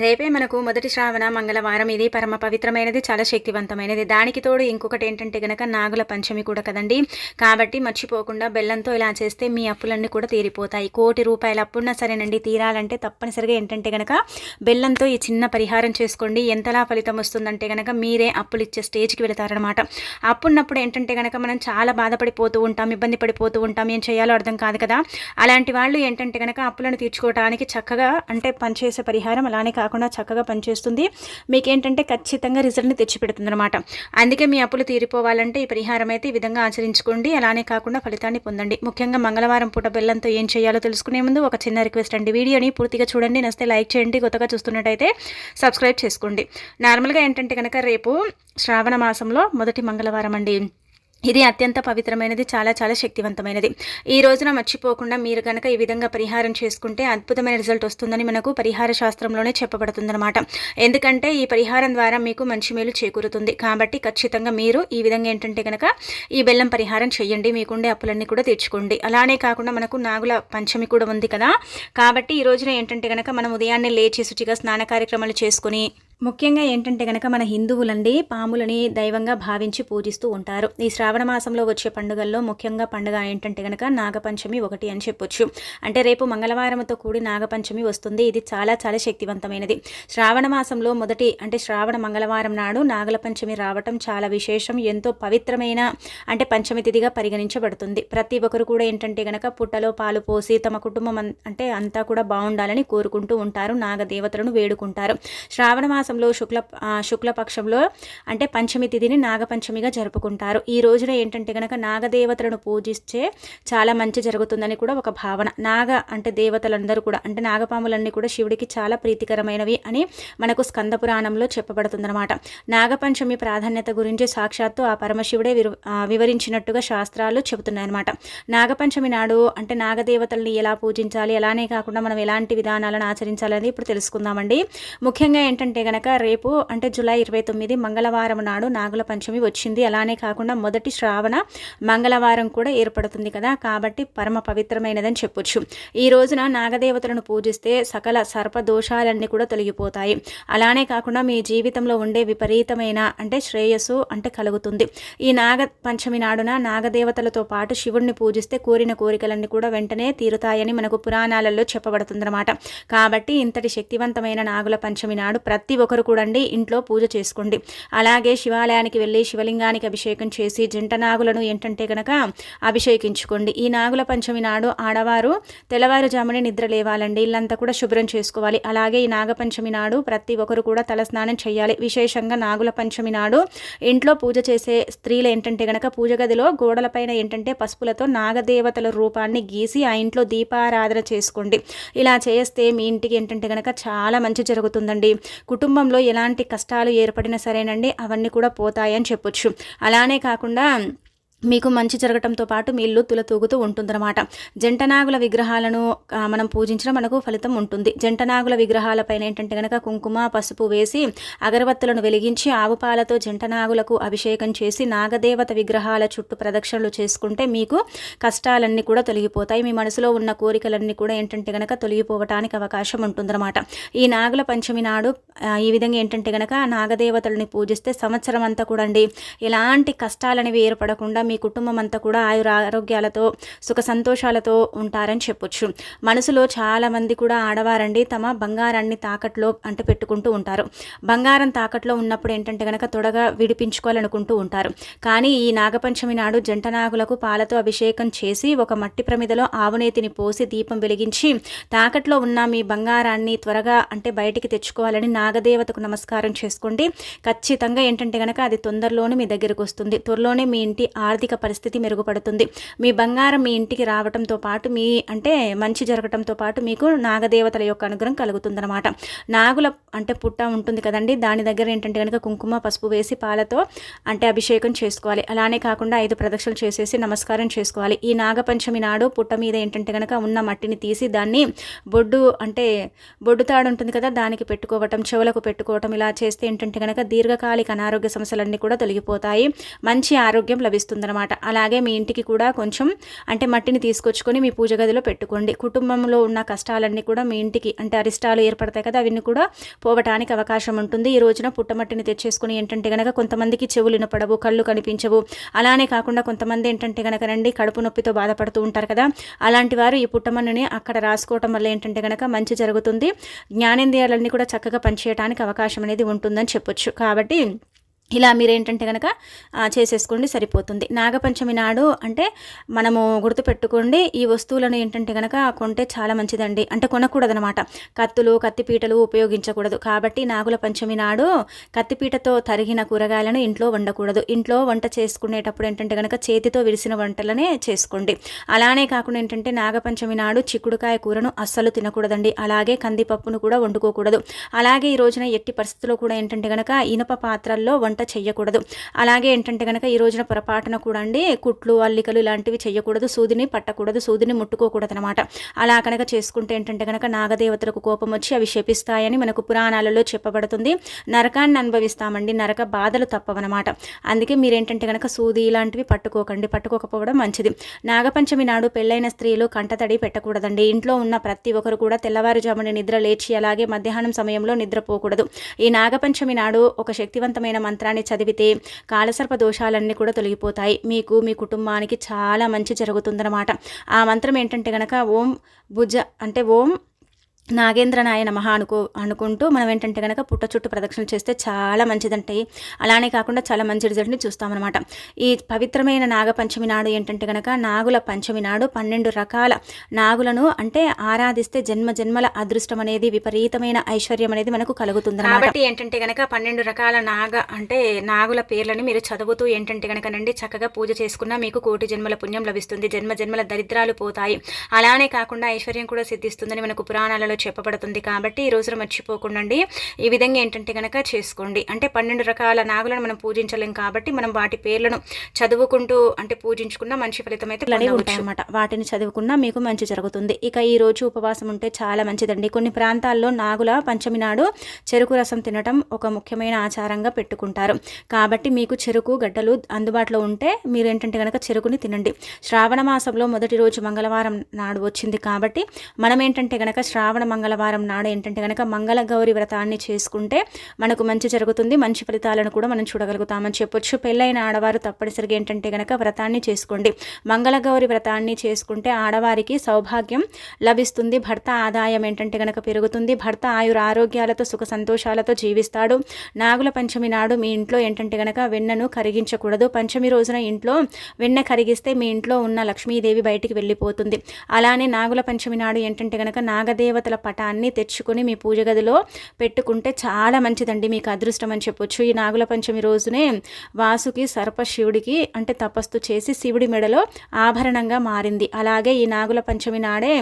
రేపే మనకు మొదటి శ్రావణ మంగళవారం. ఇది పరమ పవిత్రమైనది చాలా శక్తివంతమైనది. దానికి తోడు ఇంకొకటి ఏంటంటే గనక నాగుల పంచమి కూడా కదండి. కాబట్టి మర్చిపోకుండా బెల్లంతో ఇలా చేస్తే మీ అప్పులన్నీ కూడా తీరిపోతాయి. కోటి రూపాయల అప్పున్నా సరేనండి తీరాలంటే తప్పనిసరిగా ఏంటంటే గనక బెల్లంతో ఈ చిన్న పరిహారం చేసుకోండి. ఎంతలా ఫలితం వస్తుందంటే గనక మీరే అప్పులు ఇచ్చే స్టేజ్కి వెళతారనమాట. అప్పున్నప్పుడు ఏంటంటే గనక మనం చాలా బాధపడిపోతూ ఉంటాం ఇబ్బంది పడిపోతూ ఉంటాం ఏం చేయాలో అర్థం కాదు కదా. అలాంటి వాళ్ళు ఏంటంటే గనక అప్పులను తీర్చుకోవడానికి చక్కగా అంటే పనిచేసే పరిహారం అలానే కాకుండా చక్కగా పనిచేస్తుంది. మీకేంటంటే ఖచ్చితంగా రిజల్ట్ని తెచ్చిపెడుతుంది అనమాట అందుకే మీ అప్పులు తీరిపోవాలంటే ఈ పరిహారం అయితే ఈ విధంగా ఆచరించుకోండి. అలానే కాకుండా ఫలితాన్ని పొందండి. ముఖ్యంగా మంగళవారం పూట బెల్లంతో ఏం చేయాలో తెలుసుకునే ముందు ఒక చిన్న రిక్వెస్ట్ అండి. వీడియోని పూర్తిగా చూడండి. నస్తే లైక్ చేయండి. కొత్తగా చూస్తున్నట్టయితే సబ్స్క్రైబ్ చేసుకోండి. నార్మల్గా ఏంటంటే కనుక రేపు శ్రావణ మాసంలో మొదటి మంగళవారం అండి. ఇది అత్యంత పవిత్రమైనది చాలా చాలా శక్తివంతమైనది. ఈ రోజున మర్చిపోకుండా మీరు కనుక ఈ విధంగా పరిహారం చేసుకుంటే అద్భుతమైన రిజల్ట్ వస్తుందని మనకు పరిహార శాస్త్రంలోనే చెప్పబడుతుందన్నమాట. ఎందుకంటే ఈ పరిహారం ద్వారా మీకు మంచి మేలు చేకూరుతుంది. కాబట్టి ఖచ్చితంగా మీరు ఈ విధంగా ఏంటంటే కనుక ఈ బెల్లం పరిహారం చేయండి మీకుండే అప్పులన్నీ కూడా తీర్చుకోండి. అలానే కాకుండా మనకు నాగుల పంచమి కూడా ఉంది కదా. కాబట్టి ఈ రోజున ఏంటంటే కనుక మనం ఉదయాన్నే లేచి శుచిగా స్నాన కార్యక్రమాలు చేసుకుని ముఖ్యంగా ఏంటంటే కనుక మన హిందువులండి పాములని దైవంగా భావించి పూజిస్తూ ఉంటారు. ఈ శ్రావణ మాసంలో వచ్చే పండుగల్లో ముఖ్యంగా పండుగ ఏంటంటే కనుక నాగపంచమి ఒకటి అని చెప్పొచ్చు. అంటే రేపు మంగళవారంతో కూడి నాగపంచమి వస్తుంది. ఇది చాలా చాలా శక్తివంతమైనది. శ్రావణ మాసంలో మొదటి అంటే శ్రావణ మంగళవారం నాడు నాగల పంచమి రావటం చాలా విశేషం. ఎంతో పవిత్రమైన అంటే పంచమి తిథిగా పరిగణించబడుతుంది. ప్రతి ఒక్కరు కూడా ఏంటంటే కనుక పుట్టలో పాలు పోసి తమ కుటుంబం అంటే అంతా కూడా బాగుండాలని కోరుకుంటూ ఉంటారు. నాగదేవతలను వేడుకుంటారు. శ్రావణ మాసం మాసంలో శుక్ల శుక్లపక్షంలో అంటే పంచమి తిథిని నాగపంచమిగా జరుపుకుంటారు. ఈ రోజున ఏంటంటే కనుక నాగదేవతలను పూజిస్తే చాలా మంచి జరుగుతుందని కూడా ఒక భావన. నాగ అంటే దేవతలందరూ కూడా అంటే నాగపాములన్నీ కూడా శివుడికి చాలా ప్రీతికరమైనవి అని మనకు స్కంద పురాణంలో చెప్పబడుతుందన్నమాట. నాగపంచమి ప్రాధాన్యత గురించి సాక్షాత్తు ఆ పరమశివుడే వివరించినట్టుగా శాస్త్రాలు చెబుతున్నాయన్నమాట. నాగపంచమి నాడు అంటే నాగదేవతల్ని ఎలా పూజించాలి అలానే కాకుండా మనం ఎలాంటి విధానాలను ఆచరించాలని ఇప్పుడు తెలుసుకుందామండి. ముఖ్యంగా ఏంటంటే గనక రేపు అంటే జూలై ఇరవై తొమ్మిది మంగళవారం నాడు నాగుల పంచమి వచ్చింది. అలానే కాకుండా మొదటి శ్రావణ మంగళవారం కూడా ఏర్పడుతుంది కదా. కాబట్టి పరమ పవిత్రమైనదని చెప్పొచ్చు. ఈ రోజున నాగదేవతలను పూజిస్తే సకల సర్పదోషాలన్నీ కూడా తొలగిపోతాయి. అలానే కాకుండా మీ జీవితంలో ఉండే విపరీతమైన అంటే శ్రేయస్సు అంటే కలుగుతుంది. ఈ నాగ పంచమి నాడున నాగదేవతలతో పాటు శివుణ్ణి పూజిస్తే కోరిన కోరికలన్నీ కూడా వెంటనే తీరుతాయని మనకు పురాణాలలో చెప్పబడుతుందన్నమాట. కాబట్టి ఇంతటి శక్తివంతమైన నాగుల పంచమి నాడు ప్రతి ఒకరు కూడండి ఇంట్లో పూజ చేసుకోండి. అలాగే శివాలయానికి వెళ్ళి శివలింగానికి అభిషేకం చేసి జంట నాగులను ఏంటంటే కనుక అభిషేకించుకోండి. ఈ నాగుల పంచమి నాడు ఆడవారు తెల్లవారుజామునే నిద్ర లేవాలండి. ఇల్లంతా కూడా శుభ్రం చేసుకోవాలి. అలాగే ఈ నాగపంచమి నాడు ప్రతి ఒక్కరు కూడా తలస్నానం చేయాలి. విశేషంగా నాగుల పంచమి నాడు ఇంట్లో పూజ చేసే స్త్రీలు ఏంటంటే గనక పూజ గదిలో గోడలపైన ఏంటంటే పసుపులతో నాగదేవతల రూపాన్ని గీసి ఆ ఇంట్లో దీపారాధన చేసుకోండి. ఇలా చేస్తే మీ ఇంటికి ఏంటంటే గనక చాలా మంచి జరుగుతుందండి. కుటుంబ కుటుంబంలో ఎలాంటి కష్టాలు ఏర్పడినా సరేనండి అవన్నీ కూడా పోతాయని చెప్పొచ్చు. అలానే కాకుండా మీకు మంచి జరగటంతో పాటు మీ ఇల్లు తులతూగుతూ ఉంటుందన్నమాట. జంటనాగుల విగ్రహాలను మనం పూజించడం మనకు ఫలితం ఉంటుంది. జంటనాగుల విగ్రహాలపైన ఏంటంటే కనుక కుంకుమ పసుపు వేసి అగరవత్తులను వెలిగించి ఆవు పాలతో జంటనాగులకు అభిషేకం చేసి నాగదేవత విగ్రహాల చుట్టూ ప్రదక్షిణలు చేసుకుంటే మీకు కష్టాలన్నీ కూడా తొలగిపోతాయి. మీ మనసులో ఉన్న కోరికలన్నీ కూడా ఏంటంటే కనుక తొలగిపోవటానికి అవకాశం ఉంటుందన్నమాట. ఈ నాగుల పంచమి నాడు ఈ విధంగా ఏంటంటే కనుక నాగదేవతలని పూజిస్తే సంవత్సరం అంతా కూడా ఎలాంటి కష్టాలనేవి ఏర్పడకుండా మీ కుటుంబం అంతా కూడా ఆయుర ఆరోగ్యాలతో సుఖ సంతోషాలతో ఉంటారని చెప్పొచ్చు. మనసులో చాలామంది కూడా ఆడవారండి తమ బంగారాన్ని తాకట్లో అంటే పెట్టుకుంటూ ఉంటారు. బంగారం తాకట్లో ఉన్నప్పుడు ఏంటంటే కనుక తొడగా విడిపించుకోవాలనుకుంటూ ఉంటారు. కానీ ఈ నాగపంచమి నాడు జంట నాగులకు పాలతో అభిషేకం చేసి ఒక మట్టి ప్రమిదలో ఆవునేతిని పోసి దీపం వెలిగించి తాకట్లో ఉన్న మీ బంగారాన్ని త్వరగా అంటే బయటికి తెచ్చుకోవాలని నాగదేవతకు నమస్కారం చేసుకోండి. ఖచ్చితంగా ఏంటంటే కనుక అది తొందరలోనే మీ దగ్గరకు వస్తుంది. త్వరలోనే మీ ఇంటి ఆర్థిక ఆర్థిక పరిస్థితి మెరుగుపడుతుంది. మీ బంగారం మీ ఇంటికి రావడంతో పాటు మీ అంటే మంచి జరగడంతో పాటు మీకు నాగదేవతల యొక్క అనుగ్రహం కలుగుతుందన్నమాట. నాగుల అంటే పుట్ట ఉంటుంది కదండి దాని దగ్గర ఏంటంటే కనుక కుంకుమ పసుపు వేసి పాలతో అంటే అభిషేకం చేసుకోవాలి. అలానే కాకుండా ఐదు ప్రదక్షిణలు చేసేసి నమస్కారం చేసుకోవాలి. ఈ నాగపంచమి నాడు పుట్ట మీద ఏంటంటే కనుక ఉన్న మట్టిని తీసి దాన్ని బొడ్డు అంటే బొడ్డు తాడు ఉంటుంది కదా దానికి పెట్టుకోవటం చెవులకు పెట్టుకోవటం ఇలా చేస్తే ఏంటంటే కనుక దీర్ఘకాలిక అనారోగ్య సమస్యలన్నీ కూడా తొలగిపోతాయి. మంచి ఆరోగ్యం లభిస్తుంది అనమాట అలాగే మీ ఇంటికి కూడా కొంచెం అంటే మట్టిని తీసుకొచ్చుకొని మీ పూజ గదిలో పెట్టుకోండి. కుటుంబంలో ఉన్న కష్టాలన్నీ కూడా మీ ఇంటికి అంటే అరిష్టాలు ఏర్పడతాయి కదా అవన్నీ కూడా పోవటానికి అవకాశం ఉంటుంది. ఈ రోజున పుట్టమట్టిని తెచ్చేసుకుని ఏంటంటే కనుక కొంతమందికి చెవులు వినపడవు కళ్ళు కనిపించవు. అలానే కాకుండా కొంతమంది ఏంటంటే కనుక రండి కడుపు నొప్పితో బాధపడుతూ ఉంటారు కదా. అలాంటి వారు ఈ పుట్టమన్నుని అక్కడ రాసుకోవటం వల్ల ఏంటంటే కనుక మంచి జరుగుతుంది. జ్ఞానేంద్రియాలన్నీ కూడా చక్కగా పనిచేయడానికి అవకాశం అనేది ఉంటుందని చెప్పొచ్చు. కాబట్టి ఇలా మీరు ఏంటంటే కనుక చేసేసుకోండి సరిపోతుంది. నాగపంచమి నాడు అంటే మనము గుర్తుపెట్టుకోండి ఈ వస్తువులను ఏంటంటే కనుక కొంటే చాలా మంచిదండి. అంటే కొనకూడదనమాట. కత్తులు కత్తిపీటలు ఉపయోగించకూడదు. కాబట్టి నాగుల పంచమి నాడు కత్తిపీటతో తరిగిన కూరగాయలను ఇంట్లో వండకూడదు. ఇంట్లో వంట చేసుకునేటప్పుడు ఏంటంటే కనుక చేతితో విరిసిన వంటలనే చేసుకోండి. అలానే కాకుండా ఏంటంటే నాగపంచమి నాడు చిక్కుడుకాయ కూరను అస్సలు తినకూడదండి. అలాగే కందిపప్పును కూడా వండుకోకూడదు. అలాగే ఈ రోజున ఎట్టి పరిస్థితుల్లో కూడా ఏంటంటే కనుక ఇనుప పాత్రల్లో వంట చేయకూడదు అలాగే ఏంటంటే కనుక ఈ రోజున పొరపాటున కూడా అండి కుట్లు అల్లికలు ఇలాంటివి చేయకూడదు సూదిని పట్టకూడదు సూదిని ముట్టుకోకూడదు అనమాట అలా కనుక చేసుకుంటే ఏంటంటే కనుక నాగదేవతలకు కోపం వచ్చి అవి శపిస్తాయని మనకు పురాణాలలో చెప్పబడుతుంది. నరకాన్ని అనుభవిస్తామండి. నరక బాధలు తప్పవన్నమాట అందుకే మీరేంటంటే కనుక సూది ఇలాంటివి పట్టుకోకండి. పట్టుకోకపోవడం మంచిది. నాగపంచమి నాడు పెళ్ళైన స్త్రీలు కంటతడి పెట్టకూడదండి. ఇంట్లో ఉన్న ప్రతి ఒక్కరు కూడా తెల్లవారుజామున నిద్ర లేచి అలాగే మధ్యాహ్నం సమయంలో నిద్రపోకూడదు. ఈ నాగపంచమి నాడు ఒక శక్తివంతమైన మంత్రాన్ని మంత్రాన్ని చదివితే కాలసర్ప దోషాలన్నీ కూడా తొలగిపోతాయి. మీకు మీ కుటుంబానికి చాలా మంచి జరుగుతుందన్నమాట. ఆ మంత్రం ఏంటంటే కనుక ఓం భుజ అంటే ఓం నాగేంద్ర నాయన అనుకో అనుకుంటూ మనం ఏంటంటే కనుక పుట్ట చుట్టూ ప్రదక్షిణ చేస్తే చాలా మంచిదంటాయి అలానే కాకుండా చాలా మంచి రిజల్ట్ని చూస్తామన్నమాట. ఈ పవిత్రమైన నాగపంచమి నాడు ఏంటంటే కనుక నాగుల పంచమి నాడు పన్నెండు రకాల నాగులను అంటే ఆరాధిస్తే జన్మ జన్మల అదృష్టం అనేది విపరీతమైన ఐశ్వర్యం అనేది మనకు కలుగుతుంది కాబట్టి ఏంటంటే కనుక పన్నెండు రకాల నాగ అంటే నాగుల పేర్లని మీరు చదువుతూ ఏంటంటే కనుక నండి చక్కగా పూజ చేసుకున్నా మీకు కోటి జన్మల పుణ్యం లభిస్తుంది జన్మ జన్మల దరిద్రాలు పోతాయి. అలానే కాకుండా ఐశ్వర్యం కూడా సిద్ధిస్తుందని మనకు పురాణాలలో చెప్పబడుతుంది కాబట్టి ఈ రోజున మర్చిపోకుండా ఈ విధంగా ఏంటంటే కనుక చేసుకోండి. అంటే పన్నెండు రకాల నాగులను మనం పూజించలేం కాబట్టి మనం వాటి పేర్లను చదువుకుంటూ అంటే పూజించుకున్న మంచి ఫలితం అయితే ఉంటాయన్నమాట. వాటిని చదువుకున్నా మీకు మంచి జరుగుతుంది. ఇక ఈ రోజు ఉపవాసం ఉంటే చాలా మంచిదండి. కొన్ని ప్రాంతాల్లో నాగుల పంచమి నాడు చెరుకు రసం తినటం ఒక ముఖ్యమైన ఆచారంగా పెట్టుకుంటారు. కాబట్టి మీకు చెరుకు గడ్డలు అందుబాటులో ఉంటే మీరు ఏంటంటే కనుక చెరుకుని తినండి. శ్రావణ మాసంలో మొదటి రోజు మంగళవారం నాడు వచ్చింది కాబట్టి మనం ఏంటంటే కనుక శ్రావణ శ్రావణ మంగళవారం నాడు ఏంటంటే కనుక మంగళ గౌరి వ్రతాన్ని చేసుకుంటే మనకు మంచి జరుగుతుంది మంచి ఫలితాలను కూడా మనం చూడగలుగుతామని చెప్పొచ్చు. పెళ్ళైన ఆడవారు తప్పనిసరిగా ఏంటంటే కనుక వ్రతాన్ని చేసుకోండి. మంగళ గౌరి వ్రతాన్ని చేసుకుంటే ఆడవారికి సౌభాగ్యం లభిస్తుంది. భర్త ఆదాయం ఏంటంటే కనుక పెరుగుతుంది. భర్త ఆయుర ఆరోగ్యాలతో సుఖ సంతోషాలతో జీవిస్తాడు. నాగుల పంచమి నాడు మీ ఇంట్లో ఏంటంటే కనుక వెన్నను కరిగించకూడదు. పంచమి రోజున ఇంట్లో వెన్న కరిగిస్తే మీ ఇంట్లో ఉన్న లక్ష్మీదేవి బయటికి వెళ్ళిపోతుంది. అలానే నాగుల పంచమి నాడు ఏంటంటే కనుక నాగదేవతల దేవతల పటాన్ని తెచ్చుకొని మీ పూజ గదిలో పెట్టుకుంటే చాలా మంచిదండి. మీకు అదృష్టం అని చెప్పొచ్చు. ఈ నాగుల పంచమి రోజునే వాసుకి సర్ప శివుడికి అంటే తపస్సు చేసి శివుడి మెడలో ఆభరణంగా మారింది. అలాగే ఈ నాగుల పంచమి నాడే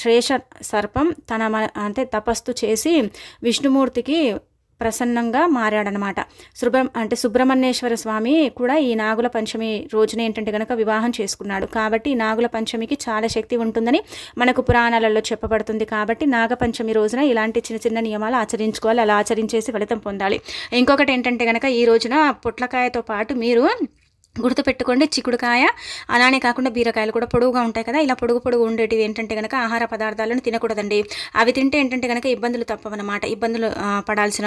శ్రేష సర్పం తన అంటే తపస్సు చేసి విష్ణుమూర్తికి ప్రసన్నంగా మారాడనమాట. సుబ్ర అంటే సుబ్రహ్మణ్యేశ్వర స్వామి కూడా ఈ నాగుల పంచమి రోజున ఏంటంటే కనుక వివాహం చేసుకున్నాడు. కాబట్టి ఈ నాగుల పంచమికి చాలా శక్తి ఉంటుందని మనకు పురాణాలలో చెప్పబడుతుంది. కాబట్టి నాగపంచమి రోజున ఇలాంటి చిన్న చిన్న నియమాలు ఆచరించుకోవాలి. అలా ఆచరించేసి ఫలితం పొందాలి. ఇంకొకటి ఏంటంటే కనుక ఈ రోజున పొట్లకాయతో పాటు మీరు గుర్తుపెట్టుకోండి చిక్కుడుకాయ అలానే కాకుండా బీరకాయలు కూడా పొడుగుగా ఉంటాయి కదా ఇలా పొడుగు పొడుగు ఉండేటివి ఏంటంటే కనుక ఆహార పదార్థాలను తినకూడదండి. అవి తింటే ఏంటంటే కనుక ఇబ్బందులు తప్పవన్నమాట. ఇబ్బందులు పడాల్సిన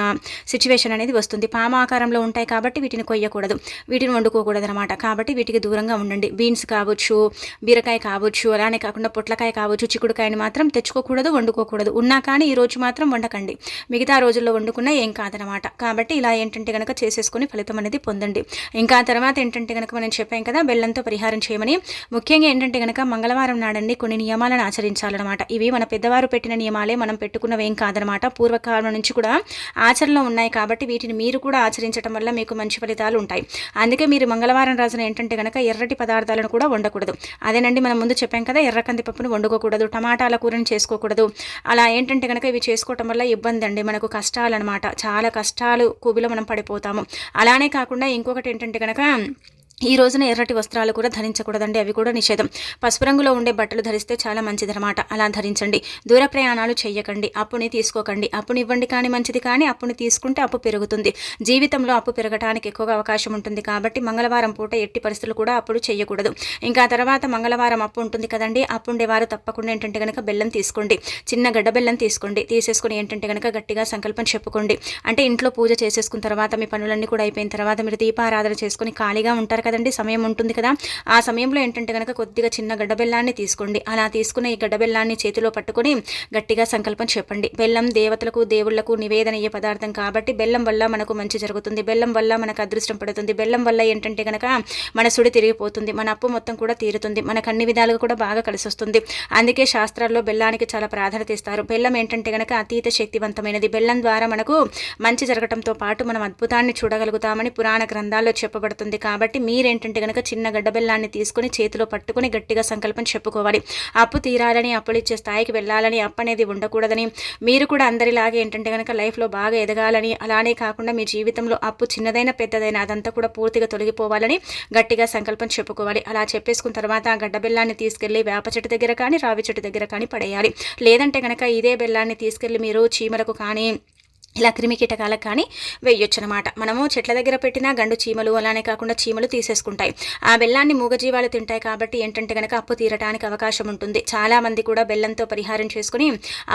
సిచ్యువేషన్ అనేది వస్తుంది. పామ ఆకారంలో ఉంటాయి కాబట్టి వీటిని కొయ్యకూడదు. వీటిని వండుకోకూడదు అనమాట కాబట్టి వీటికి దూరంగా ఉండండి. బీన్స్ కావచ్చు బీరకాయ కావచ్చు అలానే కాకుండా పొట్లకాయ కావచ్చు చిక్కుడుకాయని మాత్రం తెచ్చుకోకూడదు వండుకోకూడదు. ఉన్నా కానీ ఈ రోజు మాత్రం వండకండి. మిగతా రోజుల్లో వండుకున్నా ఏం కాదనమాట కాబట్టి ఇలా ఏంటంటే కనుక చేసేసుకొని ఫలితం అనేది పొందండి. ఇంకా తర్వాత ఏంటంటే కనుక మనం చెప్పాం కదా బెల్లంతో పరిహారం చేయమని. ముఖ్యంగా ఏంటంటే కనుక మంగళవారం నాడండి కొన్ని నియమాలను ఆచరించాలన్నమాట. ఇవి మన పెద్దవారు పెట్టిన నియమాలే మనం పెట్టుకున్నవేం కాదనమాట పూర్వకాలం నుంచి కూడా ఆచరణలో ఉన్నాయి కాబట్టి వీటిని మీరు కూడా ఆచరించడం వల్ల మీకు మంచి ఫలితాలు ఉంటాయి. అందుకే మీరు మంగళవారం రోజున ఏంటంటే కనుక ఎర్రటి పదార్థాలను కూడా వండకూడదు. అదేనండి మనం ముందు చెప్పాం కదా ఎర్ర కందిపప్పును వండుకోకూడదు టమాటాల కూరని చేసుకోకూడదు. అలా ఏంటంటే కనుక ఇవి చేసుకోవటం వల్ల ఇబ్బంది అండి మనకు కష్టాలు అనమాట చాలా కష్టాలు కూబిలో మనం పడిపోతాము. అలానే కాకుండా ఇంకొకటి ఏంటంటే కనుక ఈ రోజున ఎర్రటి వస్త్రాలు కూడా ధరించకూడదండి. అవి కూడా నిషేధం. పసుపు రంగులో ఉండే బట్టలు ధరిస్తే చాలా మంచిదనమాట అలా ధరించండి. దూర ప్రయాణాలు చేయకండి అప్పుని తీసుకోకండి. అప్పుని ఇవ్వండి కానీ మంచిది కానీ అప్పుని తీసుకుంటే అప్పు పెరుగుతుంది. జీవితంలో అప్పు పెరగడానికి ఎక్కువగా అవకాశం ఉంటుంది కాబట్టి మంగళవారం పూట ఎట్టి పరిస్థితులు కూడా అప్పుడు చేయకూడదు ఇంకా తర్వాత మంగళవారం అప్పు ఉంటుంది కదండి. అప్పు ఉండేవారు తప్పకుండా ఏంటంటే కనుక బెల్లం తీసుకోండి. చిన్న గడ్డ బెల్లం తీసుకోండి. తీసేసుకుని ఏంటంటే కనుక గట్టిగా సంకల్పం చెప్పుకోండి. అంటే ఇంట్లో పూజ చేసేసుకున్న తర్వాత మీ పనులన్నీ కూడా అయిపోయిన తర్వాత మీరు దీపారాధన చేసుకుని ఖాళీగా ఉంటారు కదండి సమయం ఉంటుంది కదా. ఆ సమయంలో ఏంటంటే కనుక కొద్దిగా చిన్న గడ్డ బెల్లాన్ని తీసుకోండి. అలా తీసుకున్న ఈ గడ్డ బెల్లాన్ని చేతిలో పట్టుకొని గట్టిగా సంకల్పం చెప్పండి. బెల్లం దేవతలకు దేవుళ్ళకు నివేదన అయ్యే పదార్థం కాబట్టి బెల్లం వల్ల మనకు మంచి జరుగుతుంది. బెల్లం వల్ల మనకు అదృష్టం పడుతుంది. బెల్లం వల్ల ఏంటంటే కనుక మన సుడి తిరిగిపోతుంది. మన అప్పు మొత్తం కూడా తీరుతుంది. మనకు అన్ని విధాలుగా కూడా బాగా కలిసి వస్తుంది అందుకే శాస్త్రాల్లో బెల్లానికి చాలా ప్రాధాన్యత ఇస్తారు. బెల్లం ఏంటంటే కనుక అతీత శక్తివంతమైనది. బెల్లం ద్వారా మనకు మంచి జరగటంతో పాటు మనం అద్భుతాన్ని చూడగలుగుతామని పురాణ గ్రంథాల్లో చెప్పబడుతుంది. కాబట్టి మీ మీరేంటంటే కనుక చిన్న గడ్డ బెల్లాన్ని తీసుకుని చేతిలో పట్టుకుని గట్టిగా సంకల్పం చెప్పుకోవాలి. అప్పు తీరాలని అప్పులు ఇచ్చే స్థాయికి వెళ్ళాలని అప్పు అనేది ఉండకూడదని మీరు కూడా అందరిలాగే ఏంటంటే కనుక లైఫ్లో బాగా ఎదగాలని అలానే కాకుండా మీ జీవితంలో అప్పు చిన్నదైన పెద్దదైన అదంతా కూడా పూర్తిగా తొలగిపోవాలని గట్టిగా సంకల్పం చెప్పుకోవాలి. అలా చెప్పేసుకున్న తర్వాత ఆ గడ్డ బెల్లాన్ని తీసుకెళ్ళి వేప చెట్టు దగ్గర కానీ రావి చెట్టు దగ్గర కానీ పడేయాలి. లేదంటే కనుక ఇదే బెల్లాన్ని తీసుకెళ్ళి మీరు చీమలకు కానీ ఇలా క్రిమి కీటకాలకు కానీ వేయొచ్చు అనమాట మనము చెట్ల దగ్గర పెట్టిన గండు చీమలు అలానే కాకుండా చీమలు తీసేసుకుంటాయి. ఆ బెల్లాన్ని మూగజీవాలు తింటాయి కాబట్టి ఏంటంటే కనుక అప్పు తీరటానికి అవకాశం ఉంటుంది. చాలామంది కూడా బెల్లంతో పరిహారం చేసుకుని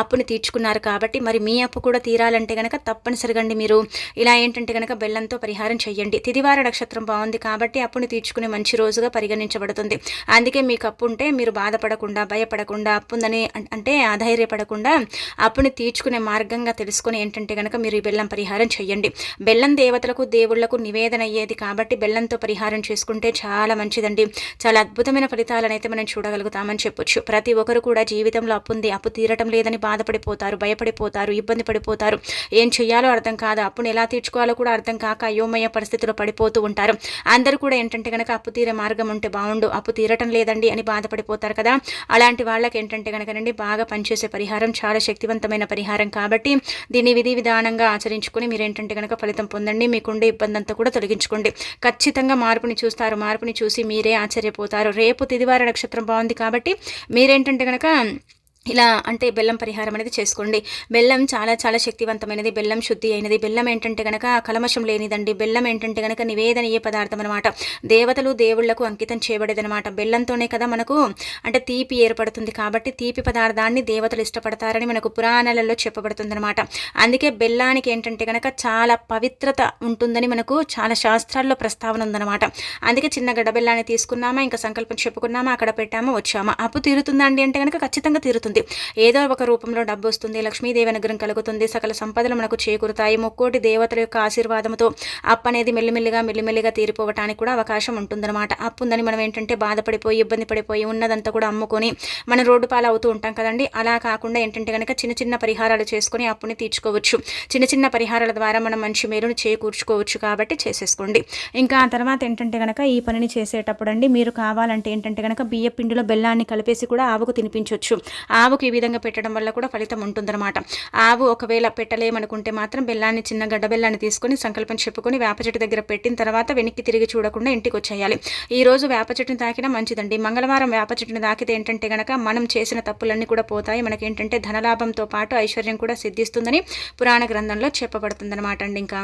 అప్పుని తీర్చుకున్నారు కాబట్టి మరి మీ అప్పు కూడా తీరాలంటే కనుక తప్పనిసరిగండి మీరు ఇలా ఏంటంటే కనుక బెల్లంతో పరిహారం చేయండి తిదివార నక్షత్రం బాగుంది కాబట్టి అప్పుని తీర్చుకునే మంచి రోజుగా పరిగణించబడుతుంది. అందుకే మీకు అప్పు ఉంటే మీరు బాధపడకుండా భయపడకుండా అప్పుందని అంటే ఆధైర్యపడకుండా అప్పుని తీర్చుకునే మార్గంగా తెలుసుకుని ఏంటంటే కనుక మీరు ఈ బెల్లం పరిహారం చేయండి బెల్లం దేవతలకు దేవుళ్ళకు నివేదన అయ్యేది కాబట్టి బెల్లంతో పరిహారం చేసుకుంటే చాలా మంచిదండి. చాలా అద్భుతమైన ఫలితాలను అయితే మనం చూడగలుగుతామని చెప్పొచ్చు. ప్రతి ఒక్కరు కూడా జీవితంలో అప్పుంది అప్పు తీరటం లేదని బాధపడిపోతారు భయపడిపోతారు ఇబ్బంది పడిపోతారు. ఏం చేయాలో అర్థం కాదు. అప్పును ఎలా తీర్చుకోవాలో కూడా అర్థం కాక అయోమయ పరిస్థితిలో పడిపోతూ ఉంటారు. అందరూ కూడా ఏంటంటే కనుక అప్పు తీరే మార్గం ఉంటే బాగుండు. అప్పు తీరటం లేదండి అని బాధపడిపోతారు కదా. అలాంటి వాళ్ళకి ఏంటంటే కనుకనండి బాగా పనిచేసే పరిహారం చాలా శక్తివంతమైన పరిహారం కాబట్టి దీన్ని విధి విధానం నిదానంగా ఆచరించుకొని మీరు ఏంటంటే కనుక ఫలితం పొందండి మీకుండే ఇబ్బంది అంతా కూడా తొలగించుకోండి. ఖచ్చితంగా మార్పుని చూస్తారు మార్పుని చూసి మీరే ఆశ్చర్యపోతారు. రేపు తిదివార నక్షత్రం బాగుంది కాబట్టి మీరేంటంటే కనుక ఇలా అంటే బెల్లం పరిహారం అనేది చేసుకోండి. బెల్లం చాలా చాలా శక్తివంతమైనది. బెల్లం శుద్ధి అయినది. బెల్లం ఏంటంటే కనుక కలమషం లేనిదండి. బెల్లం ఏంటంటే కనుక నివేదనీయ పదార్థం అనమాట దేవతలు దేవుళ్ళకు అంకితం చేయబడేదనమాట బెల్లంతోనే కదా మనకు అంటే తీపి ఏర్పడుతుంది కాబట్టి తీపి పదార్థాన్ని దేవతలు ఇష్టపడతారని మనకు పురాణాలలో చెప్పబడుతుంది అనమాట అందుకే బెల్లానికి ఏంటంటే కనుక చాలా పవిత్రత ఉంటుందని మనకు చాలా శాస్త్రాల్లో ప్రస్తావన ఉందన్నమాట. అందుకే చిన్న గడ్డ బెల్లాన్ని తీసుకున్నామా ఇంకా సంకల్పం చెప్పుకున్నామా అక్కడ పెట్టామా వచ్చామా. అప్పు తీరుతుందండి అంటే కనుక ఖచ్చితంగా తీరుతుంది. వస్తుంది ఏదో ఒక రూపంలో డబ్బు వస్తుంది లక్ష్మీదేవి అనుగ్రహం కలుగుతుంది సకల సంపదలు మనకు చేకూరుతాయి. ముక్కోటి దేవతల యొక్క ఆశీర్వాదంతో అప్పు అనేది మెల్లిమెల్లిగా మెల్లిమెల్లిగా తీరిపోవటానికి కూడా అవకాశం ఉంటుందన్నమాట. అప్పు ఉందని మనం ఏంటంటే బాధపడిపోయి ఇబ్బంది పడిపోయి ఉన్నదంతా కూడా అమ్ముకొని మనం రోడ్డు పాలు అవుతూ ఉంటాం కదండి. అలా కాకుండా ఏంటంటే కనుక చిన్న చిన్న పరిహారాలు చేసుకుని అప్పుని తీర్చుకోవచ్చు. చిన్న చిన్న పరిహారాల ద్వారా మనం మంచి మేలును చేకూర్చుకోవచ్చు కాబట్టి చేసేసుకోండి. ఇంకా ఆ తర్వాత ఏంటంటే కనుక ఈ పనిని చేసేటప్పుడు అండి మీరు కావాలంటే ఏంటంటే కనుక బియ్య పిండిలో బెల్లాన్ని కలిపేసి కూడా ఆవుకు తినిపించవచ్చు ఆ ఆవుకు ఈ విధంగా పెట్టడం వల్ల కూడా ఫలితం ఉంటుందన్నమాట. ఆవు ఒకవేళ పెట్టలేమనుకుంటే మాత్రం బెల్లాన్ని చిన్న గడ్డ బెల్లాన్ని తీసుకొని సంకల్పం చెప్పుకొని వేప చెట్టు దగ్గర పెట్టిన తర్వాత వెనక్కి తిరిగి చూడకుండా ఇంటికి వచ్చేయాలి. ఈ రోజు వేప చెట్టుని తాకినా మంచిదండి. మంగళవారం వేప చెట్టుని తాకితే ఏంటంటే గనక మనం చేసిన తప్పులన్నీ కూడా పోతాయి. మనకేంటంటే ధనలాభంతో పాటు ఐశ్వర్యం కూడా సిద్ధిస్తుందని పురాణ గ్రంథంలో చెప్పబడుతుందన్నమాట అండి ఇంకా.